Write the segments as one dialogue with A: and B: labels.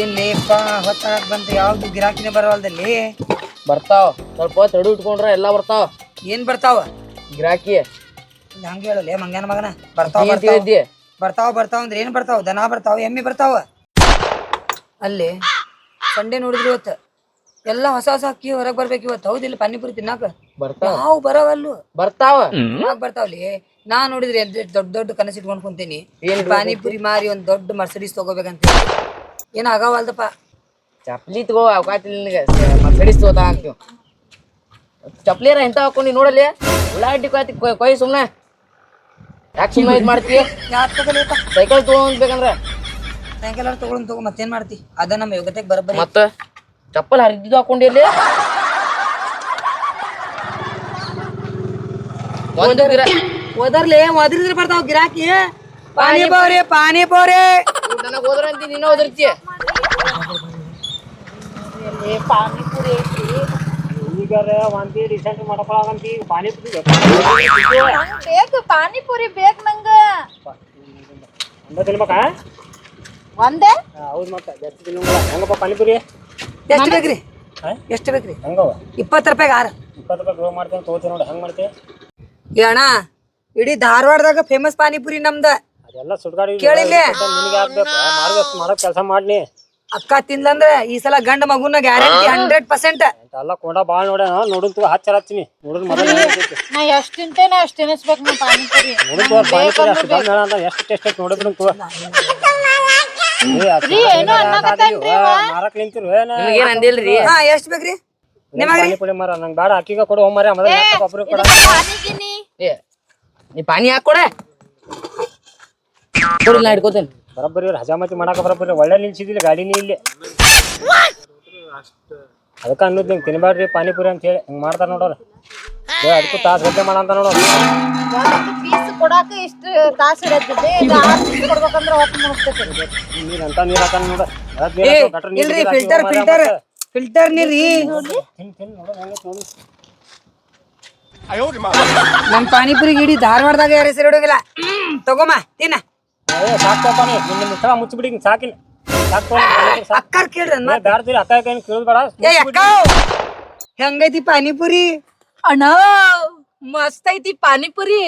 A: ಏನ್ ಲೇಪ ಹೊತ್ತಾಗಕ್ ಬಂತು. ಯಾವ್ದು ಗಿರಾಕಿನೇ ಬರವಲ್ದಲ್ಲಿ.
B: ಬರ್ತಾವ. ಸ್ವಲ್ಪ ತಡು ಇಟ್ಕೊಂಡ್ರ ಎಲ್ಲ ಬರ್ತಾವ.
A: ಏನ್ ಬರ್ತಾವ?
B: ಗಿರಾಕಿ.
A: ಹಂಗ ಹೇಳಲ್ಲ ಮಂಗ್ಯಾನ ಮಗನ? ಬರ್ತಾವ ಬರ್ತಾವ.
B: ತಿಳಿದ್ದಿ
A: ಬರ್ತಾವ ಬರ್ತಾವ ಅಂದ್ರೆ ಏನ್ ಬರ್ತಾವ? ದನ ಬರ್ತಾವ ಎಮ್ಮಿ ಬರ್ತಾವ? ಅಲ್ಲಿ ಸಂಡೆ ನೋಡಿದ್ರಿ ಇವತ್ತು. ಎಲ್ಲ ಹೊಸ ಹೊಸ ಅಕ್ಕಿ ಹೊರಗ್ ಬರ್ಬೇಕು ಇವತ್ತು. ಹೌದಿಲ್ಲ ಪಾನಿಪುರಿ ತಿನ್ನಾಕ?
B: ಬರ್ತಾವ.
A: ನಾವು ಬರವಲ್ಲು?
B: ಬರ್ತಾವ.
A: ಯಾಕೆ ಬರ್ತಾವ್ಲಿ? ನಾ ನೋಡಿದ್ರೆ ದೊಡ್ಡ ದೊಡ್ಡ ಕನಸು ಇಟ್ಕೊಂಡ್ ಕುಂತೀನಿ.
B: ಏನ್
A: ಪಾನಿಪುರಿ ಮಾರಿ ಒಂದ್ ದೊಡ್ಡ ಮರ್ಸಡೀಸ್ ತಗೋಬೇಕಂತ ಏನ್ ಆಗವಲ್ದಪ್ಪ?
B: ಚಪ್ಲಿ ತಗೋ ಅವಕಾಶ ಇಲ್ಲ ನಿನಗೆ. ಮರ್ಸಡಿಸ್ ತಗೋತಾ ಹಾಕ್ತೀವಿ ಚಪ್ಲಿಯರ ಎಂತ ಹಾಕೊಂಡಿ ನೋಡಲಿ ಉಳ್ಳಾಗಡ್ಡಿ ಕೊಯ್ತಿ ಕೊಯ್ ಸುಮ್ನೆ. ಯಾಕೆ ಸುಮ್ಮನೆ ಇದು ಮಾಡ್ತೀಯ ಸೈಕಲ್ ತಗೊಂಡ್ಬೇಕಂದ್ರೆ
A: ಸೈಕಲ್ ಸಾಯಂಕಾಲ ತಗೋ ಮತ್ತೇನ್ ಮಾಡ್ತಿ? ಅದ ನಮ್ಮ ಯೋಗತೆಗ್ ಬರಬರಿ.
B: ಮತ್ತ? ಚಪ್ಪಲ್ ಹರಿದಿದ್ದು ಹಾಕೊಂಡಿ ಓದರ್ಲೇ ಒಂದು ಗಿರ
A: ಓದರ್ಲೆ ಓದಿರಿದ್ರೆ ಬರ್ತಾವ ಗಿರಾಕಿ. ಪಾನಿ ಪೌರಿ ಪಾನಿ ಪೌರಿ.
B: ನನಗೆ ಹೋದ್ರಂತಿ ನೀನು ಹೋದಿರ್ತೀಯ
C: ಈಗಾರ ವಾಂತಿ ರೀಸೆಂಟ್ ಮಾಡ್ಕೊಳಕಂತ ಈಗ ಪಾನಿಪುರಿ
D: ಬೇಕು. ಪಾನಿಪುರಿ ಬೇಕು ನಂಗ.
C: ಒಂದ ತಿನ್ಬೇಕಾ?
D: ಒಂದೇ?
C: ಹೌದು ಮತ್ತೆ ಜಾಸ್ತಿ ತಿನ್ನಂಗಿಲ್ಲ. ಹೆಂಗಪ್ಪ ಪಾನಿಪುರಿ
A: ಎಷ್ಟು ಬೇಕ್ರಿ? ಎಷ್ಟು ಬೇಕ್ರಿ?
C: ಹೆಂಗವ?
A: ಇಪ್ಪತ್ತು ರೂಪಾಯಿಗೆ ಆರು.
C: ಇಪ್ಪತ್ತು ರೂಪಾಯಿ ಗ್ರೋ ಮಾಡ್ತೀನಿ ತಗೋತೀನಿ ನೋಡಿ ಹೆಂಗ್ ಮಾಡ್ತೀವಿ
A: ಏ ಅಣ್ಣ ಇಡೀ ಧಾರವಾಡದಾಗ ಫೇಮಸ್ ಪಾನಿಪುರಿ ನಮ್ದ.
C: ಅದೆಲ್ಲ ಸುಡ್ಗಾಡಿ
A: ಕೇಳಿಲ್ಲ?
C: ನಿನಗೆ ಆಗ್ಬೇಕು. ಮಾಡ್ಬೇಕು ಮಾಡಕ್ ಕೆಲಸ ಮಾಡ್ನಿ
A: ಅಕ್ಕ ತಿಂದ್ಲಂದ್ರ ಈ ಸಲ ಗಂಡ ಮಗುನ ಗ್ಯಾರಂಟಿ ಹಂಡ್ರೆಡ್ ಪರ್ಸೆಂಟ್.
C: ಎಲ್ಲ ಕೊಂಡ ಬಾಳ ನೋಡ್ಯಾನ. ನೋಡ್ ತಗೋ ಹಚ್ಚರ ಹಚ್ಚಿನಿ. ನೋಡಿದ್ ಮೊದಲು
D: ನಾ ಎಷ್ಟ್ ತಿಂತೇನೆ ಅಷ್ಟ್ ತಿನ್ನಿಸ್ಬೇಕು ನಾ ಪಾನಿಪುರಿ.
C: ನೋಡಿದ್ ತಗೋ ಪಾನಿಪುರಿ ಅಷ್ಟು ಬಂದ್ ಹೇಳ ಅಂತ ಎಷ್ಟು ಟೇಸ್ಟ್ ಐತೆ ನೋಡಿದ್ರು ತಗೋ ಮಾರಕ್ ನಿಂತಿರು. ಏನ
B: ನಿಮಗೇನ್ ಅಂದಿಲ್ರಿ
A: ಹಾ ಎಷ್ಟ್ ಬೇಕ್ರಿ?
C: ಪಾನಿಪುರಿ ಮಾರ ನಂಗೆ ಬೇಡ. ಅಕ್ಕಿಗ ಕೊಡು ಮೊದಲು ಒಬ್ರು ಕೊಡ.
B: ಏ ನೀ ಪಾನಿ ಹಾಕೊಡ ನಾ ಹಿಡ್ಕೋತೇನೆ.
C: ಬರಬ್ಬರಿ ಇವ್ರು ಹಜಾಮತಿ ಮಾಡಾಕ ಬರಬ್ಬರಿ ಒಳ್ಳೆ ನಿಲ್ಸಿದಿಲ್ಲ ಗಾಡಿನೇ ಇಲ್ಲಿ. ಅದಕ್ಕೆ ಅನ್ನೋದು ನಿಂಗೆ ತಿನ್ಬೇಡ್ರಿ ಪಾನಿಪುರಿ ಅಂತ ಹೇಳಿ. ಹಿಂಗೆ ಮಾಡ್ತಾರ ನೋಡೋರು. ಏ ಅದಕ್ಕೂ ತಾಸು ಗಂಟೆ ಮಾಡಂತ ನೋಡೋರು.
D: ಪೀಸ್ ಕೊಡಾಕ ಇಷ್ಟ ತಾಸು ಹಿಡಿಯತ್ತದೆ ಇದು ಆರ್ ಪೀಸ್ ಕೊಡ್ಬೇಕಂದ್ರೆ ಹೊತ್ತು ಮುಳುಗ್ತೈತಿ
C: ನೀರು ಅಂತ ನೀರು ಹಾಕ ನೋಡ
A: ಇಲ್ರಿ ಫಿಲ್ಟರ್ ಫಿಲ್ಟರ್ ಫಿಲ್ಟರ್
C: ನೀರಿ
A: ನಮ್ ಪಾನಿಪುರಿ ಇಡೀ ಧಾರವಾಡದಾಗ ಯಾರ ಹೆಸರು ಇಡೋಗಿಲ್ಲ. ತಗೋಮ ತಿನ್ನ.
C: ಏ ಸಾಕು ಪಾಪ ನೀ. ನಿನ್ನ ಮುಚ್ಚಳ ಮುಚ್ಚಿಬಿಡಿ ಹಿಂಗೆ ಸಾಕಿನ. ಸಾಕು ತಗೋ, ಪಾನಿಪುರಿ ಸಾಕು.
A: ಅಕ್ಕಾರ್ ಕೇಳ್ರಿ ಅನ್ನ
C: ಏ, ಬ್ಯಾಡ್ದಿರಿ ಅಕ್ಕ ಕೈ ಕೇಳೋದು ಬೇಡ
A: ಏ ಅಕ್ಕ. ಹೆಂಗೈತಿ ಪಾನಿಪುರಿ?
D: ಅಣ್ಣ ಮಸ್ತ್ ಐತಿ ಪಾನಿಪುರಿ.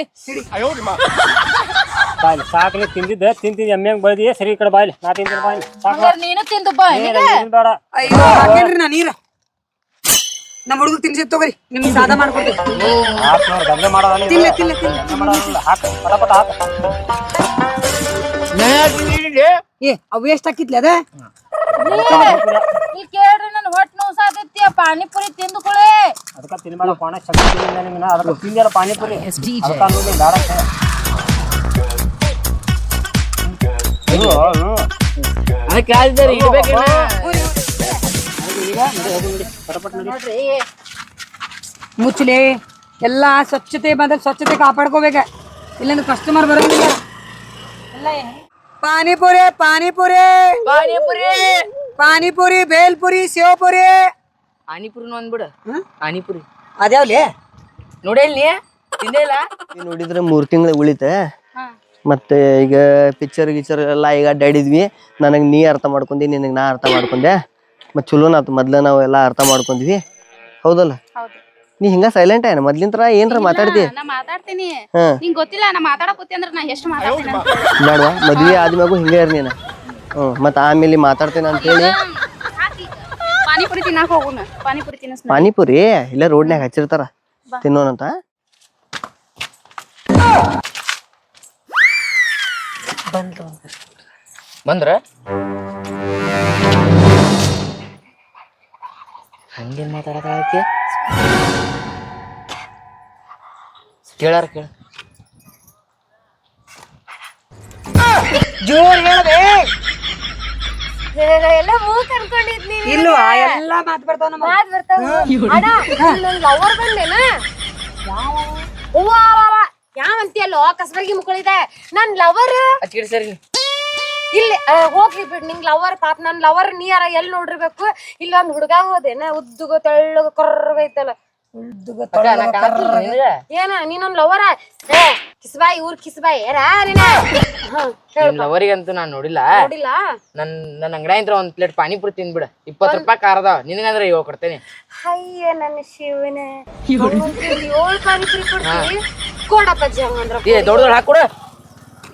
C: ಬಾಯ್ಲಿ ಸಾಕು ತಿಂದಿದ್ದ ತಿಂದಿದ್ದೆ ತಿಂತಿದ್ದು ಬಳ್ದಿ? ಸರಿ ಈ ಕಡೆ ಬಾಯ್ಲಿ ನಾ ತಿಂತೀನಿ ಬಾಯ್ಲಿ. ಸಾಕು
D: ಹಂಗಾರ ನೀನು ತಿಂದು ಬಾ
C: ಏ, ನಂಗ್ ತಿನ್ನೋದ್ ಬೇಡ.
A: ಅಯ್ಯೋ ಹಾಕೇನ್ರಿ ನಾ ನೀರ. ನಮ್ಮ ಹುಡುಗ ತಿನ್ಸಿ ತಗೋರಿ. ನಿಮ್ಗೆ ಸಾದ ಮಾಡ್ಕೊಡ್ತೀವಿ
C: ಹಾಕ್ ನೋಡು ಗಂದೆ ಮಾಡೋದಲ್ಲ ಇದು.
A: ತಿನ್ಲೆ ತಿನ್ಲೆ ತಿನ್ಲೆ.
C: ಗಂದೆ ಮಾಡೋದಿಲ್ಲ. ಹಾಕು ಪಟ ಪಟ ಹಾಕು.
A: ಏ ಅವು ಎಷ್ಟ್ ಹಾಕಿತ್ಲಿ ಅದ?
D: ಇಲ್ಲಿ ಕೇಳ್ರಿ ನನ್ ಹೊಟ್ಟೆ ನೋವು ಸಾತೈತಿ ಪಾನಿಪುರಿ ತಿಂದುಕೊಳ್ಳಿ
C: ಅದಕ್ಕೆ ತಿನ್ಬೇಡ ಶಕ್ತಿ ಅದಕ್ಕೆ ಪಾನಿಪುರಿ. ಅದಕ್ಕೆ ಅನ್ನೋದು ಬೇಡ ಅಂತ. ಇದು, ಹ್ಞೂ.
B: ಅದಕ್ಕೆ ಕೇಳಿದ್ದಾರೆ ಇಡ್ಬೇಕೇನ
C: ಈಗ ನಡಿ, ಹೋಗು ನಡಿ. ಪಟ ಪಟ
D: ನೋಡ್ರಿ.
A: ಮುಚ್ಚಲೆ ಎಲ್ಲಾ ಸ್ವಚ್ಛತೆ ಬಂದ್ರೆ ಸ್ವಚ್ಛತೆ ಕಾಪಾಡ್ಕೋಬೇಕ. ಇಲ್ಲಂದ್ರೆ ಕಸ್ಟಮರ್ ಬರೋದಿಲ್ಲ. ಎಲ್ಲ ಪಾನಿಪುರಿ ಪಾನಿಪುರಿ.
B: ಪಾನಿಪುರಿ.
A: ಪಾನಿಪುರಿ ಬೇಲ್ಪುರಿ ಸೇವಪುರಿ.
B: ಪಾನಿಪುರಿನ ಅಂದ್ಬಿಡು. ಪಾನಿಪುರಿ.
A: ಅದ್ಯಾವ್ಲಿ?
B: ನೋಡೇಲ್ ನೀ ತಿಂದೇ ಇಲ್ಲ?
E: ನೀವ್ ನೋಡಿದ್ರೆ ಮೂರು ತಿಂಗಳು ಉಳಿತ. ಮತ್ತೆ ಈಗ ಪಿಕ್ಚರ್ ಗಿಚರ್ ಎಲ್ಲ ಈಗ ಅಡ್ಡಾಡಿದ್ವಿ ನನಗೆ ನೀ ಅರ್ಥ ಮಾಡ್ಕೊಂಡಿ ನಿನಗೆ ನಾ ಅರ್ಥ ಮಾಡ್ಕೊಂಡೆ. ಮತ್ತೆ ಚಲೋನ ಆತು ಮೊದ್ಲ ನಾವು ಎಲ್ಲ ಅರ್ಥ ಮಾಡ್ಕೊಂಡ್ವಿ. ಹೌದಲ್ಲ?
F: ಹೌದು.
E: ನೀ ಹಿಂಗ ಸೈಲೆಂಟ್ ಏನ? ಮೊದ್ಲಿಂತ್ರ ಏನ್ರ ಮಾತಾಡ್ತಿ?
F: ನಾ ಮಾತಾಡ್ತೀನಿ.
E: ಹಾ.
F: ನಿಂಗ್ ಗೊತ್ತಿಲ್ಲ ನಾ ಮಾತಾಡಕ್ ಕೂತಿ ಅಂದ್ರೆ ನಾ ಎಷ್ಟು ಮಾತಾಡ್ತೀನಿ ಅಂತ.
E: ಬೇಡವಾ ಮದ್ವಿ ಆದ್ಮ್ಯಾಗು ಹಿಂಗ ಇರ್ ನೀನು. ಹ್ಞೂ ಮತ್ತೆ ಆಮೇಲೆ ಮಾತಾಡ್ತೇನೆ ಅಂತೇಳಿ
F: ಹಾಕಿ. ಪಾನಿಪುರಿ ತಿನ್ನಾಕ ಹೋಗುಣ ಪಾನಿಪುರಿ ತಿನ್ನಸ್
E: ಪಾನಿಪುರಿ? ಇಲ್ಲ ರೋಡ್ನ್ಯಾಗ ಹಚ್ಚಿರ್ತಾರ. ತಿನ್ನೋನಂತ
B: ಬಂದ್ರ? ಹಂಗೇನ್ ಮಾತಾಡಕ್ಕೆ ಕೇಳಾರ ಕೇಳ.
A: ಜೋರ್ ಹೇಳ್ಬೇ
D: ಎಲ್ಲ ಮೂಕ್ ಅನ್ಕೊಂಡಿದ್ನಿ
A: ಇಲ್ವ ಎಲ್ಲ ಮಾತು ಬರ್ತಾವ ನಮ್ಮ
D: ಮಾತ್ ಬರ್ತಾವ ಅಣ್ಣ ನನ್ ಲವರ್ ಬಂದೇನ? ಅವ್ವ ಯಾವಂತಿಯಲ್ಲೋ ಕಸಬರ್ಗಿ ಮುಕ್ಕಳಿದೆ. ನನ್ ಲವರ್
B: ಹಚ್ಚಿಡಿ ಸರಿ
D: ಇಲ್ಲಿ ಆ, ಹೋಗ್ಲಿ ಬಿಡ್. ನಿಂಗ್ ಲವರ್ ಪಾಪ ನನ್ ಲವರ್ ನೀರ ಎಲ್ ಎಲ್ಲಿ ನೋಡಿರ್ಬೇಕು? ಇಲ್ಲೊಂದ್ ಒಂದ್ ಹುಡುಗ ಹೋದೇನ ಉದ್ದುಗ ತೆಳ್ಳಗ ಕರ್ರಗೈತಲ್ಲ ಏನ ನೀನೊಂದ್ ಲವರ ಕಿಸ್ಬಾಯಿ ಊರ್ ಕಿಸ್ಬಾಯಿ
B: ಲವರಿಗಂತೂ ನಾನ್? ನೋಡಿಲ್ಲ.
D: ನೋಡಿಲ್ಲ?
B: ನನ್ ನನ್ ಅಂಗಡಿ ಒಂದ್ ಪ್ಲೇಟ್ ಪಾನಿಪುರಿ ತಿಂದ್ಬಿಡ. ಇಪ್ಪತ್ ರೂಪಾಯಿ ಕಾರದ ನಿನಗಂದ್ರ ಇವಾಗ ಕೊಡ್ತೇನೆ.
D: ಅಯ್ಯ ನನ್ನ ಶಿವನ. ಏಳು ಪಾನಿಪುರಿ ಹಂಗಂದ್ರ
B: ಏ ದೊಡ್ಡ ದೊಡ್ಡ ಹಾಕೊಡ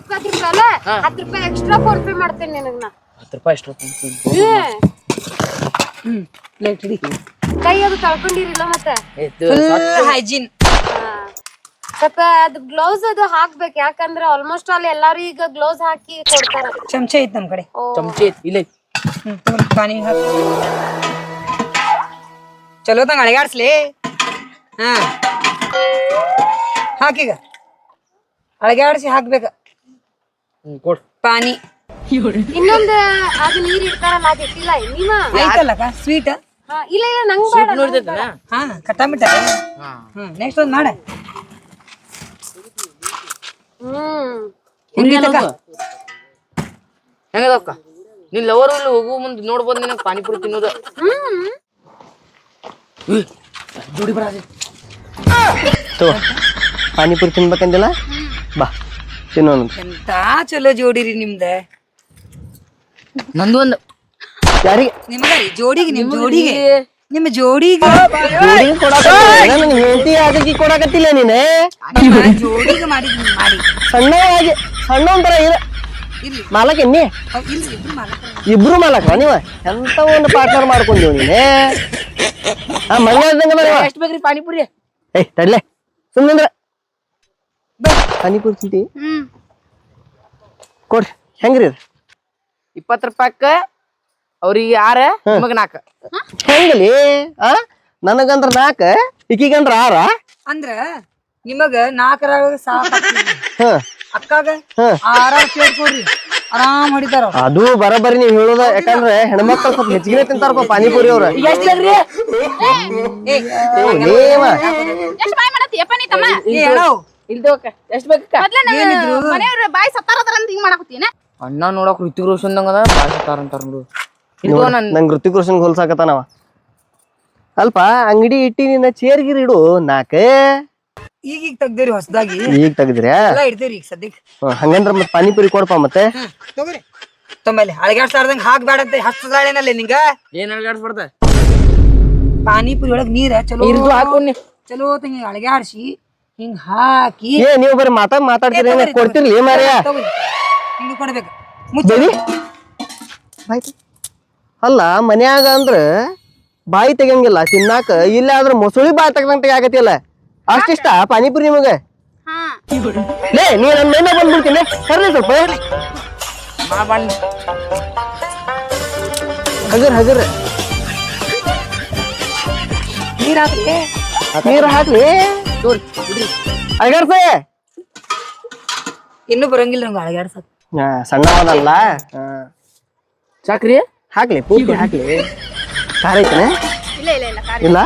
D: ಇಪ್ಪತ್ತು ರೂಪಾಯಿ ಅಲ್ಲ? ಹತ್ತು ರೂಪಾಯಿ ಎಕ್ಸ್ಟ್ರಾ ಫೋನ್ ಪೇ ಮಾಡ್ತೇನೆ ನಿನಗ್ ನಾ.
B: ಹತ್ತು ರೂಪಾಯಿ
A: ಹ್ಮ್ ಪ್ಲೇಟ್ ಹಿಡಿ
D: ಕೈ ಅದು ತಳ್ಕೊಂಡಿರಿಲ್ಲ ಮತ್ತೆ?
A: Full hygiene.
D: ಸ್ವಲ್ಪ ಅದು ಗ್ಲೌಸ್ ಅದು ಹಾಕ್ಬೇಕು ಯಾಕಂದ್ರೆ ಆಲ್ಮೋಸ್ಟ್ ಆಲ್ ಎಲ್ಲಾರು ಈಗ ಗ್ಲೌಸ್ ಹಾಕಿ ಕೊಡ್ತಾರ.
A: ಚಮಚ ಐತ್ ನಮ್ ಕಡೆ.
B: ಚಮಚ ಐತಿ ಇಲ್ಲ
A: ಪಾನಿ ಹಾಕು. ಚಲೋ ತಂಗ ಅಳಗಾಡ್ಸ್ಲಿ? ಹಾ. ಹಾಕೀಗ ಅಳಗಾಡ್ಸಿ ಹಾಕ್ಬೇಕ.
B: ಕೊಡ್.
A: ಪಾನಿ.
D: ಇನ್ನೊಂದ್ ಅದು ನೀರ್ ಇಡ್ತಾರಲ್ಲ ಅದ್ ಇಟ್ಟಿಲ್ಲ ನೀನ?
A: ಐತಲ್ಲಕ್ಕ ಸ್ವೀಟ್
D: ಹಾ, ಇಲ್ಲ ಇಲ್ಲ ನಂಗ್ ಬೇಡ
B: ನೋಡ್ತೈತನ
A: ಹಾ ಕಟ್ಟಾಮಿಟ್ಟ
B: ಹಾ.
A: ಹ್ಮ್ ನೆಕ್ಸ್ಟ್ ಒಂದ್ ಮಾಡ.
D: ಹ್ಮ್.
A: ಹೆಂಗೈತಕ್ಕ
B: ಹೆಂಗದಕ್ಕ? ನಿನ್ ಲವರ್ ಇಲ್ಲಿ ಹೋಗು ಮುಂದೆ ನೋಡ್ಬೋದು ನಿನಗೆ ಪಾನಿಪುರಿ ತಿನ್ನೋದು.
D: ಹ್ಮ್.
B: ಜೋಡಿ ಬರ
E: ತೋ ಪಾನಿಪುರಿ ತಿನ್ಬೇಕಂದಿಲ್ಲ? ಬಾ ತಿನ್ನೋಣ
A: ಎಂತ ಚಲೋ ಜೋಡಿರಿ ನಿಮ್ದ.
B: ನಂದು ಒಂದು
E: ಯಾರಿಗೆ?
A: ನಿಮ್ಗ ಜೋಡಿಗೆ ನಿಮ್ ಜೋಡಿಗೆ. ನಿಮ್ಮ ಜೋಡಿಗೆ.
E: ಜೋಡಿಗೆ ಕೊಡಾಕತ್ತಿಲ್ಲ ನಂಗೆ ಹೇಳ್ತಿ ಅದಕ್ಕೆ ಕೊಡಕತ್ತಿಲ್ಲ ನೀನೆ.
A: ಜೋಡಿಗೆ ಮಾಡಿ. ಮಾಡಿ
E: ಸಣ್ಣವಾಗಿ ಸಣ್ಣ ಒಂಥರ ಇಲ್ಲ. ಮಾಲಕ ಎನ್ನಿ?
A: ಇಬ್ರು.
E: ಮಾಲಕ? ನೀವ? ಎಂತ ಒಂದು ಪಾರ್ಟ್ನರ್ ಮಾಡ್ಕೊಂಡೀವಿ ನೀನೆ? ಆ ಮನೆ
B: ಎಷ್ಟು ಬೇಕ್ರಿ ಪಾನಿಪುರಿ?
E: ಏಯ್ ತಡ್ಲೆ. ಸುಮ್ಮನೆ ಪಾನಿಪುರಿ ಚೀಟಿ
F: ಹ್ಮ್.
E: ಕೊಡ್ರಿ. ಹೆಂಗ್ರಿ ಇದು
B: ಇಪ್ಪತ್ತು ರೂಪಾಯಕ್ಕ ಅವ್ರಿಗೆ ಆರ ನಿಮಗ ನಾಲ್ಕು.
E: ಹೆಂಗಲಿ? ಆ? ನನಗಂದ್ರ ನಾಕ ಇಕಿಗಂದ್ರ ಆರ.
A: ಅಂದ್ರ ನಿಮಗ ನಾಲ್ಕರಾಗ ಸಾಕ
E: ಹ.
A: ಅಕ್ಕಾಗ ಆರ ಕೇಳ್ಕೊಡ್ರಿ ಆರಾಮ್ ಹೊಡಿತಾರ
E: ಅದು ಬರಬರಿ ನೀವ್ ಹೇಳೋದ ಯಾಕಂದ್ರೆ ಹೆಣ್ಮಕ್ಳು ಸ್ವಲ್ಪ ಹೆಚ್ಚಿಗೆ ತಿಂತಾರಪ್ಪ ಪಾನಿಪುರಿ ಅವ್ರ.
B: ಎಷ್ಟು ಬೇಕ್ರಿ
A: ಏ
E: ನೇಮ
F: ಎಷ್ಟ್ ಬಾಯ್ ಸತ್ತಾರ ಮನೆಯವ್ರ ಬಾಯ್ ಸತ್ತಾರದ್ರ ಅಂತ ಹಿಂಗ್ ಮಾಡಕತ್ತೀನ?
B: ಅಣ್ಣ ನೋಡಕ್ ಋತಿಕ್ ರೋಷನ್ ಅದ ಬಾಳ್ ಅಂತಾರ ನೋಡು. ಇಲ್ದೋ ನನ್
E: ನಂಗ್ ಋತಿಕ್ ರೋಷನ್ ಹೋಲ್ಸಾಕತ್ತಾನವ ಅಲ್ಪ ಅಂಗಡಿ ಇಟ್ಟಿ ನಿನ್ನ ಚೇರ್ ಗಿರ್ ಇಡು ನಾಕ.
A: ಈಗ ಈಗ ತೆಗ್ದೇರಿ ಹೊಸದಾಗಿ.
E: ಈಗ ತೆಗ್ದ್ರಿ?
A: ಎಲ್ಲ ಇಡ್ತೀರಿ ಈಗ ಸದ್ಯಕ್ಕೆ
E: ಹ್ಮ್, ಹಂಗಂದ್ರ ಮತ್ ಪಾನಿಪುರಿ ಕೊಡಪ್ಪ ಮತ್ತೆ.
A: ತಗೋರಿ. ತೊಂಬಲ್ಲಿ ಅಳಗಾಡ್ಸಾರ್ದಂಗ ಹಾಕ್ಬೇಡ ಅಂತ ಹಸ್ತದಾಳೇನಲ್ಲಿ ನಿಂಗ.
B: ಏನ್ ಅಲ್ಗಾಡ್ಸ್ಬಾರ್ದ
A: ಪಾನಿಪುರಿ ಒಳಗ್ ನೀರ ಚಲೋ
B: ಇರ್ದು ಹಾಕೊಂಡಿ
A: ಚಲೋ ತಂಗ ಅಳಗಾಡ್ಸಿ ಹಿಂಗ್ ಹಾಕಿ
E: ಏ ನೀವು ಬರೀ ಮಾತಾ ಮಾತಾಡ್ತೀರಿ ಕೊಡ್ತಿರ್ಲಿ ಮಾರ್ಯ
A: ಹಿಂಗ್ ಕೊಡ್ಬೇಕು ಮುಚ್ಚ
E: ಬಾಯ್ತು ಅಲ್ಲ ಮನ್ಯಾಗ ಅಂದ್ರ ಬಾಯಿ ತೆಗಂಗಿಲ್ಲ ತಿನ್ನಾಕ ಇಲ್ಲ ಆದ್ರ ಮೊಸಳಿ ಬಾಯಿ ತೆಗ್ದಂಗ ತೆಗಾಕತಿಯಲ್ಲ ಅಷ್ಟಿಷ್ಟ ಪಾನಿಪುರಿ ನಿಮಗ?
F: ಹಾ.
E: ಲೇ ನೀ ನನ್ನ ಮೈನ ಬಂದ್ಬಿಡ್ತೀನಿ ಸರ್ರಿ ಸ್ವಲ್ಪ ಹಗರ್ ಹಗರ್.
A: ನೀರ್ ಹಾಕ್ಲಿ.
E: ನೀರ್
B: ಬಿಡ್ರಿ
E: ಅಗರ್ಸೆ
A: ಇನ್ನೂ ಬರಂಗಿಲ್ಲ ನಂಗೆ ಅಳಗಾಡ್ಸಕ್.
E: ಸಣ್ಣವನಲ್ಲ.
B: ಚಾಕ್ರಿ?
E: ಹಾಕ್ಲಿ ಪೂರ್ತಿ ಹಾಕ್ಲಿ. ಖಾರ ಐತನೆ?
F: ಇಲ್ಲ? ಇಲ್ಲ ಇಲ್ಲ
E: ಇಲ್ಲ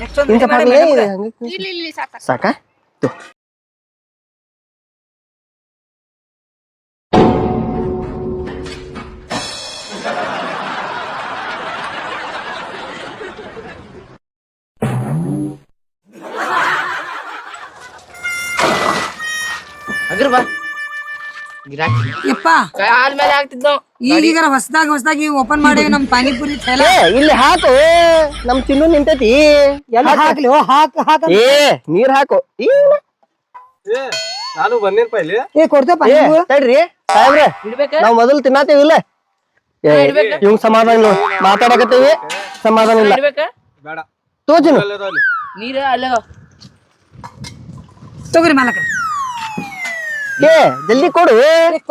A: ನೆಕ್ಸ್ಟ್ ಒಂದು
E: ಇಂಚ ಹಾಕ್ಲಿ ಹಂಗೆ
F: ಇಲ್ಲಿ ಇಲ್ಲಿ ಸಾಕ?
E: ಸಾಕ? ತೋ.
B: ಅಗ್ರ ಬಾ ಗಿರಾಕಿ
A: ಯಪ್ಪ.
B: ಕಾಲ್ ಮೇಲೆ
A: ಹೊಸದಾಗಿ ಹೊಸದಾಗಿ ಓಪನ್ ಮಾಡಿ ನಮ್ ಪಾನಿಪುರಿ ಥೈಲ
E: ಇಲ್ಲಿ ಹಾಕು. ನಮ್ ತಿನ್ನು ನಿಂತೈತಿ. ಎಲ್ಲ ಹಾಕ್
A: ಹಾಕ್ಲಿ ಓ ಹಾಕ್ ಹಾಕ
E: ಏ ನೀರ್ ಹಾಕು. ಏ
C: ನಾನು ಬಂದೇನಪ್ಪ ಇಲ್ಲಿ?
A: ಏ
E: ತಡ್ರಿ. ಸಾಹೇಬ್ರೆ
B: ಇಡ್ಬೇಕ?
E: ನಾವ್ ಮೊದಲು ತಿನ್ನತೇವಿಲ್ಲ ಏ ಇವಂಗ್ ಸಮಾಧಾನ ಇಲ್ಲ ಮಾತಾಡಕತ್ತೀವಿ. ಸಮಾಧಾನ ಇಲ್ಲ.
C: ಬೇಡ.
B: ನೀರ ಅಲ್ಲ
A: ತಗೋರಿ ಮಾಲಕ
E: ಏ ಜಲ್ದಿ ಕೊಡು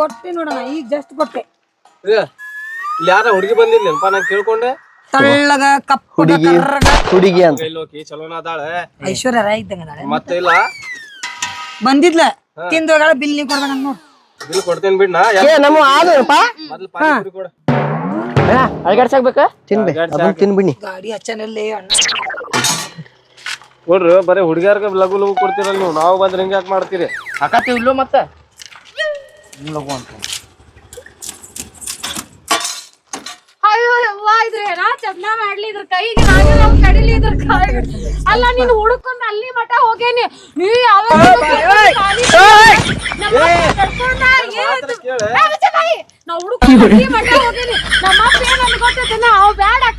A: ಕೊಟ್ಟೆ ನೋಡೋಣ ಈಗ ಜಸ್ಟ್ ಕೊಟ್ಟೆ.
C: ಇಲ್ಲಿ ಯಾರ ಹುಡುಗಿ ಬಂದಿಲ್ಲ ನಾನು ಕೇಳ್ಕೊಂಡೆ.
A: ತಳ್ಳಗ ಕಪ್ಪ
E: ಹುಡುಗಿ ಹುಡುಗಿ ಅಂತ.
C: ಎಲ್ಲೋಕಿ ಚಲೋನ ಅದಾಳೆ.
A: ಐಶ್ವರ್ಯ ರಾಯ್ ಇದ್ದಂಗ ಅದಾಳೆ.
C: ಮತ್ತೆ ಇಲ್ಲ?
A: ಬಂದಿದ್ಲ? ತಿಂದ ಹೋಗಳ ಬಿಲ್ ನೀವು ಕೊಡ್ಬೇಕಂತ ನೋಡ್.
C: ಬಿಲ್ ಕೊಡ್ತೇನೆ ಬಿಡ್ನಾ
E: ಏ ನಮ್ಮ ಆದಪ್ಪ
C: ಮೊದ್ಲು ಕೊಡು. ಕೊಡ
B: ಅಳಗಾಡ್ಸಾಕ್ಬೇಕ?
E: ತಿನ್ಬೆ ಅದನ್ನ ತಿನ್ಬಿಡಿ.
A: ಗಾಡಿ ಹಚ್ಚನಲ್ಲಿ ಅಣ್ಣ.
C: ನೋಡ್ರಿ ಬರೀ ಹುಡುಗಿಯರ್ಗ ಲಘು ಲಘು ಕೊಡ್ತೀರಲ್ಲ ನೀವು. ನಾವು ಬಂದ್ರೆ ಹಿಂಗೆ ಯಾಕೆ ಮಾಡ್ತೀರಿ?
B: ಹಾಕತ್ತೀವಿ ಇಲ್ಲೋ ಮತ್ತೆ? ಲಗು ಅಂತ.
F: ಅಯ್ಯೋ ಯವ್ವ ಇದ್ರ
D: ನಾ ಚಂದ ಮಾಡ್ಲಿ ಇದ್ರ ಕೈಗೆ ಕಡಿಲಿ ಇದ್ರ ಕೈ ಅಲ್ಲ ನೀನ್ ಹುಡುಕೊಂಡ್ ಅಲ್ಲಿ ಮಠ ಹೋಗೇನಿ. ನೀ ಹುಡುಕೊಂಡ್ ಅಲ್ಲಿ ಮಠ. ಹೋಗೇನಿ. ನಮ್ಮ ಅಪ್ಪ ಏನ್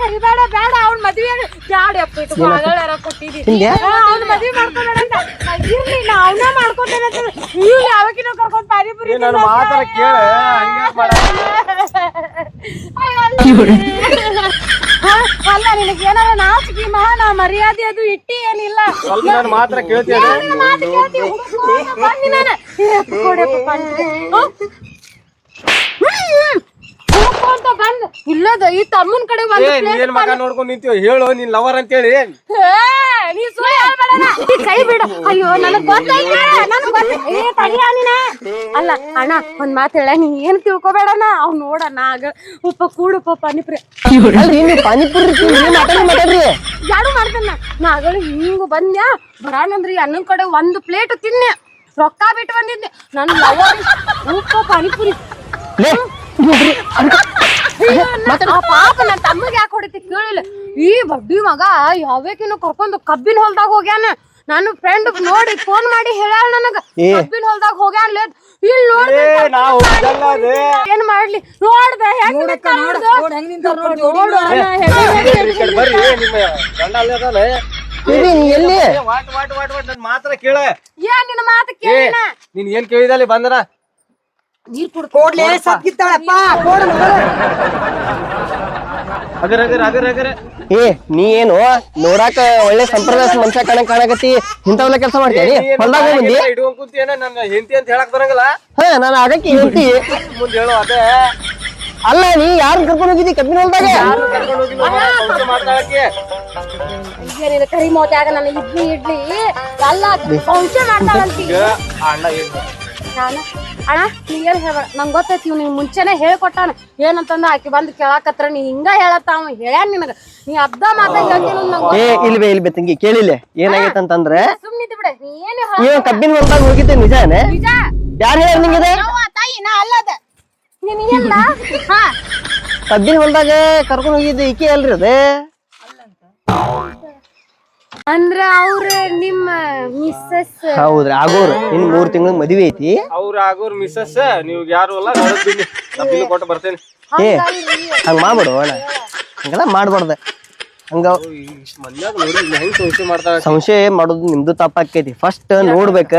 D: ಕರಿಬೇಡ ಬೇಡ ಅವ್ನ ಮದ್ವೆ ಬ್ಯಾಡ ಅಪ್ಪ ಇದು ಬಾಗಳಾರ ಕೊಟ್ಟಿದಿ
E: ಹಿಂದೆ?
D: ಅವ್ನ ಮದ್ವೆ ನಾ ಇರ್ಲಿ ನಾ ಅವನ ಮಾಡ್ಕೊಂತೇನೆ ಅಂತ ಇವ್ರು ಯಾವಾಗಿನೋ ಕರ್ಕೊಂಡ್ ಪಾನಿಪುರಿ
C: ನಾನು ಮಾತಾರ ಕೇಳ ಹಂಗ್ಯಾಕ್ ಮಾಡ
D: ಅಯ್ಯೋ, ಅಲ್ಲ. ಹಾ, ಅಲ್ಲ ನಿನಗೆ ಏನಾರ ನಾಚಿಕೆ ನಾ ಮರ್ಯಾದೆ ಅದು ಇಟ್ಟಿ ಏನಿಲ್ಲ
C: ಸ್ವಲ್ಪ ನನ್ನ ಮಾತ್ರ ಕೇಳ್ತೀನಿ
D: ನನ್ನ ಮಾತು ಬಂದಿ ನಾನು. ಏ, ಕೊಡಪ್ಪ ಪಾನಿಪುರಿ. ಈ ತಮ್ಮನ್ ಕಡೆ ಒಂದು
C: ನೀ ಏನ್ ಮಗ ನೋಡ್ಕೊಂಡ್ ನಿಂತೀವ ಹೇಳು ನೀನ್ ಲವರ್ ಅಂತೇಳಿ.
D: ನೀ ಸುಳ್ಳು. ಕೈ ಬಿಡು. ಅಯ್ಯೋ ನನಗ್ ಗೊತ್ತೈತೆ ನನಗ್ ಗೊತ್ತ ಏ ತಡಿಯ ನೀನ. ಅಲ್ಲ ಅಣ್ಣ ಒಂದ್ ಮಾತು ಹೇಳ ನೀ ಏನ್ ತಿಳ್ಕೊಬೇಡಣ ಅವ್ ನೋಡಣ ಆಗ ಉಪ್ಪ ಕೂಡಪ್ಪ ಪಾನಿಪುರಿ.
E: ಅಲ್ರಿ ನೀವು ಪಾನಿಪುರಿ ಮಾತಾಡಿ ಮಾತಾಡ್ರಿ.
D: ಯಾರು ಮಾಡ್ತಾನ? ನಾಗಳು ಆಗಲೇ ಹಿಂಗ ಬಂದ್ಯಾ ಬರಾನಂದ್ರಿ ಅನ್ನನ್ ಕಡೆ ಒಂದು ಪ್ಲೇಟ್ ತಿನ್ನೆ. ರೊಕ್ಕ ಬಿಟ್ಟು ಬಂದಿದ್ದೆ ನನ್ನ ಲವರ್ ಉಪ್ಪ ಪಾನಿಪುರಿ. ಪಾಪ ನನ್ನ ತಮ್ಮಗೆ ಯಾಕೆ ಹೊಡಿತಿ ಕೇಳಿಲ್ಲ. ಈ ಬಡ್ಡಿ ಮಗ ಯಾವ್ಯಾಕಿನ ಕರ್ಕೊಂಡು ಕಬ್ಬಿನ ಹೊಲ್ದಾಗ ಹೋಗ್ಯಾನ. ನಾನು ಫ್ರೆಂಡ್ ನೋಡಿ ಫೋನ್ ಮಾಡಿ ಹೇಳ್ಯಾಳ ನನಗ. ಕಬ್ಬಿನ ಹೊಲ್ದಾಗ ಹೋಗ್ಯಾನ ಲೇ. ಇಲ್ಲಿ
C: ನೋಡಿ
D: ಏನ್ ಮಾಡ್ಲಿ? ನೋಡ್ದೆ ಹೆಂಗ್
C: ಮಾತ್ರ ಕೇಳ.
D: ಏನ್ ನಿನ್ನ ಮಾತು ಕೇಳ
C: ನೀನು ಏನ್ ಕೇಳಿದಲ್ಲಿ ಬಂದನ?
D: ನೀರ್ ಕುಡ್ದು
A: ಕೊಡ್ಲೆ ಸತ್ತಿತ್ತಾಳಪ್ಪ ಕೊಡ
C: ಅಗರ್ ಅಗರ್ ಅಗರ್ ಅಗರ್
E: ಏ ನೀ ಏನು? ನೋಡಾಕ ಒಳ್ಳೆ ಸಂಪ್ರದಾಯ ಮನುಷ್ಯ ಕಣ ಕಾಣಕತ್ತಿ ಇಂಥವೆಲ್ಲ ಕೆಲಸ ಮಾಡ್ತೀನಿ ಹೊಲ್ದಾಗ ಬಂದಿ
C: ಕುಂತಿಯೇನ? ನನ್ನ ಹೆಂಡತಿ ಅಂತ ಹೇಳಕ್ ಬರಂಗಿಲ್ಲ?
E: ಹಾ ನಾನು ಆಗಕ್ಕೆ ಹೇಳ್ತಿ
C: ಮುಂದೆ ಹೇಳು ಅದೇ.
E: ಅಲ್ಲ ನೀ ಯಾರು ಕರ್ಕೊಂಡು ಹೋಗಿದ್ದಿ ಕಬ್ಬಿನ ಹೊಲ್ದಾಗ?
D: ಕರಿ ನನ್ನ ಇಡ್ಲಿ ಇಡ್ಲಿ. ಅಲ್ಲ ಸಂಶಯ ಮಾಡ್ತಾಳಂತ.
C: ಈಗ ಅಣ್ಣ ಏನ್
D: ನಾನು? ಅಣ್ಣ ನೀವೇನು ಹೇಳ್ಬೇಡ ನಂಗೆ ಗೊತ್ತೈತಿ ಇವ್ ನಿಂಗೆ ಮುಂಚೆನೆ ಹೇಳ್ಕೊಟ್ಟಾನ. ಏನಂತಂದ ಆಕೆ ಬಂದು ಕೇಳಾಕತ್ರ ನೀ ಹಿಂಗ ಹೇಳತ್ತಾವ ಹೇಳ್ಯಾನ ನಿನಗ. ನೀ ಅರ್ಧ ಮಾತ ಹೇಳ್ತೀನಿ ನಂಗೆ
E: ಏ ಇಲ್ವೇ ತಂಗಿ ಕೇಳಿಲ್ಲ ಏನಾಗೈತೆ ಅಂತಂದ್ರೆ
D: ಸುಮ್ಮನಿದ್ದು ಬಿಡ ನೀ ಏನು
E: ನೀವು ಕಬ್ಬಿನ ಹೊಲ್ದಾಗ ಹೋಗಿದ್ದೆ ನಿಜಾನೇ?
D: ನಿಜ.
E: ಯಾರು ಹೇಳ ನಿಂಗಿದೆ?
D: ತಾಯಿ ನಾ ಅಲ್ಲದ. ನೀನ್ ಹಾ.
E: ಕಬ್ಬಿನ ಹೊಲ್ದಾಗ ಕರ್ಕೊಂಡು ಹೋಗಿದ್ದೆ ಈಕೆ ಅಲ್ರಿ ಅದೇ?
D: ಅಂದ್ರ ಅವ್ರ ನಿಮ್ಮ ಮಿಸ್ಸಸ್
E: ಹೌದ್ರಿ ಆಗೋರು ಇನ್ ಮೂರ್ ತಿಂಗಳ ಮದ್ವೆ ಐತಿ.
C: ಅವ್ರ ಆಗೋರ್ ಮಿಸ್ಸಸ್ ನೀವು ಯಾರು ಅಲ್ಲ ನಡಕ್ ಬಿಡಿ ನಾ ಬಿಲ್ ಕೊಟ್ಟು ಬರ್ತೇನೆ.
E: ಏ ಹಂಗ ಮಾಡ್ಬಿಡು ಅಣ್ಣ. ಹಂಗೆಲ್ಲ ಮಾಡ್ಬಾರ್ದ. ಹಂಗ
C: ಮನ್ಯಾಗ ನೋಡಿ ಹೆಂಗ್ ಸಂಶಯ ಮಾಡ್ತಾರ
E: ಸಂಶಯ ಮಾಡೋದು ನಿಮ್ದು ತಪ್ಪಾಕೈತಿ. ಫಸ್ಟ್ ನೋಡ್ಬೇಕ.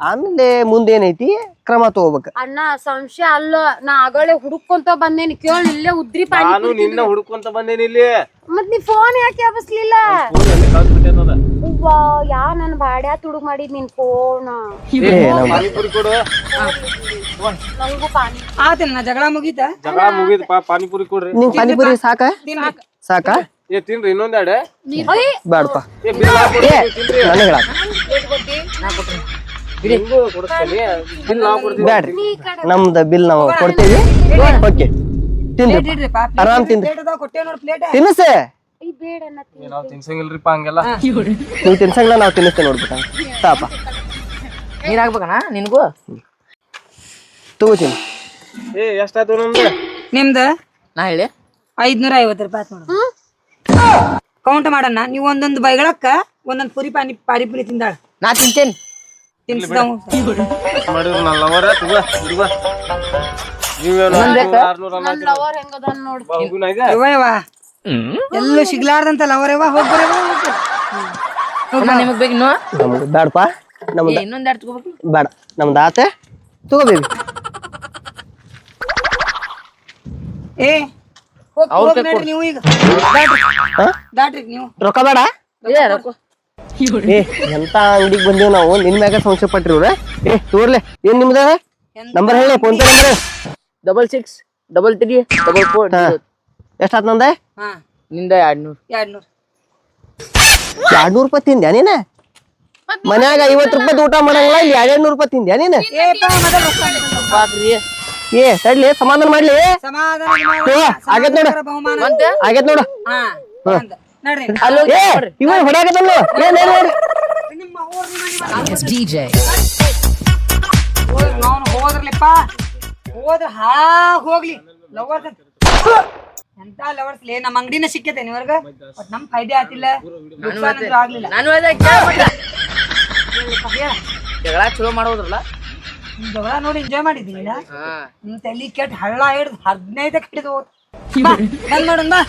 E: ಆಮೇಲೆ ಮುಂದೆ ಏನೈತಿ ಕ್ರಮ ತಗೋಬೇಕು.
D: ಅಣ್ಣ ಸಂಶಯ ಅಲ್ಲ. ನಾ ಆಗಳೇ ಹುಡುಕೊಂತ ಬಂದೇನಿ. ಕೇಳಿ ಇಲ್ಲೇ ಉದ್ರಿ ಪಾನಿ
C: ನಾನು ನಿನ್ನ ಹುಡ್ಕೊಂತ ಬಂದೇನಿ ಇಲ್ಲಿ.
D: ಮತ್ ನೀ ಫೋನ್ ಯಾಕೆ ಎಬ್ಸ್ಲಿಲ್ಲ?
C: ಫೋನ್ ಎಲ್ಲಿ
D: ಅವ್ವಾ ಯಾ ನನ್ ಬಾಡ್ಯಾ ತುಡುಗ್ ಮಾಡಿದ್ ನಿನ್ ಫೋನ್
E: ಏ ನಮ್
C: ಪಾನಿಪುರಿ ಕೊಡು.
D: ನಂಗೂ ಪಾನಿ.
A: ಆತನ ನಾ ಜಗಳ ಮುಗೀತ?
C: ಜಗಳ ಪಾನಿಪುರಿ ಕೊಡ್ರಿ.
E: ನಿಂಗ್ ಪಾನಿಪುರಿ ಸಾಕ? ಸಾಕ.
C: ಏ ತಿನ್ರಿ ಇನ್ನೊಂದ್
D: ಎರಡೇ.
E: ಬ್ಯಾಡಪ್ಪ
C: ಏ
E: ನನಗೆ ಬ್ಯಾಡ್ರಿ. ನಮ್ದ ಬಿಲ್ ನಾವು ಕೊಡ್ತೇವಿ. ಓಕೆ. ತಿನ್ರಿ ಆರಾಮ್ ತಿನ್ರಿ. ತಿನ್ನಿಸೆ.
C: ನಾವ್ ತಿನ್ಸಂಗಿಲ್ರಿಪ್ಪ ಹಂಗೆಲ್ಲ?
E: ನೀವು ತಿನ್ಸಂಗಿಲ್ಲ ನಾವು ತಿನ್ನಿಸ್ತೇವೆ ನೋಡ್ಬೇಕ ತಾಪ.
B: ನೀರ್ ಹಾಕ್ಬೇಕಣ್ಣ ನಿನ್ಗೂ?
E: ತಗೋತೀನಿ.
C: ಏ ಎಷ್ಟಾಯ್ತು ನಮ್ದು?
A: ನಿಮ್ದ?
B: ನಾ ಹೇಳಿ.
A: ಐದ್ನೂರ ಐವತ್ತು ರೂಪಾಯಿ ನೋಡು. ಕೌಂಟ್ ಮಾಡಣ್ಣ ನೀವು ಒಂದೊಂದು ಬೈಗಳಕ್ಕ ಒಂದೊಂದು ಪುರಿ ಪಾನಿ ಪಾನಿಪುರಿ ತಿಂದಾಳ.
B: ನಾ ತಿಂತೇನೆ.
C: ಮಾಡಿದ್ರು ನನ್ನ ಲವರ ತಗೋ
A: ಎಲ್ಲೂ ಸಿಗ್ಲಾರ್ದಂತ
B: ಅಣ್ಣ ನಿಮಗ್ ಬೇಕು ಇನ್ನು
E: ನಮ್ದು ಬ್ಯಾಡಪ್ಪ ನಮ್ದು
B: ಏ, ಇನ್ನೊಂದ್ ಎರಡು ತಗೋಬೇಕು.
E: ಬೇಡ ನಮ್ದು ಆತೆ. ತಗೋ
A: ಏ ಹೋಗ್ ನೀವು ಈಗ. ದಾಟ್ರಿ ನೀವು.
E: ರೊಕ್ಕ ಬೇಡ?
B: ರೊಕ್ಕ.
E: ಏ ಎಂತ ಅಂಗಡಿಗೆ ಬಂದೇವ್ ನಾವು? ನಿನ್ ಮ್ಯಾಗ ಸಂಶಯ ಪಟ್ರಿ ಇವ್ರ ಏ ತೋರ್ಲೆ ಏನ್ ನಿಮ್ದ? ನಂಬರ್ ಹೇಳಿ PhonePe number
B: double six double three double four
E: ಎಷ್ಟಾತ್ ನಂದೆ?
A: ಹಾ.
B: ನಿಂದ ಎರಡ್ ನೂರು
A: ಎರಡ್ ನೂರು
E: ಎರಡ್ ನೂರ್ ರೂಪಾಯಿ ತಿಂದ್ಯಾ ನೀನ? ಮನ್ಯಾಗ ಐವತ್ ರೂಪಾಯಿ ಊಟ ಮಾಡಂಗಿಲ್ಲ ಇಲ್ಲಿ ಎರಡ್ ನೂರ್ ರೂಪಾಯಿ ತಿಂದ್ಯಾ ನೀನ?
A: ಏ
E: ತಡ್ಲಿ ಸಮಾಧಾನ ಮಾಡ್ಲಿ. ಆಗೇತ್ ನೋಡ. ಆಗೈತ್ ನೋಡು. ಇವ ಹೊಡ್ಯಾಕತ್ತಲ್ಲ. ಏನ್
A: ನಾವ್ನು ಹೋದ್ರಲಿಪ್ಪ ಹೋದ್ರ ಹಾ ಹೋಗ್ಲಿ. ಲವರ್ ಎಂತ ಲವರ್ಸ್ಲಿ ನಮ್ಮ ಅಂಗಡಿನ ಸಿಕ್ಕೈತೆ ನಿವರ್ಗ ಬಟ್ ನಮ್ ಫೈದೆ ಆತಿಲ್ಲ. ಆಗ್ಲಿಲ್ಲ.
B: ನಾನು ಜಗಳ ಚಲೋ ಮಾಡೋದ್ರಲ್ಲ?
A: ನಿಮ್ ಜಗಳ ನೋಡಿ ಎಂಜಾಯ್ ಮಾಡಿದ್ದೀನಿ
B: ಹಾ.
A: ನಿಮ್ ತಲಿ ಕೆಟ್ಟ ಹಳ್ಳ ಹಿಡ್ದು ಹದಿನೈದಕ್ಕೆ ಹಿಡಿದು ಬಂದ್ ನೋಡೋಣ ಬಾ.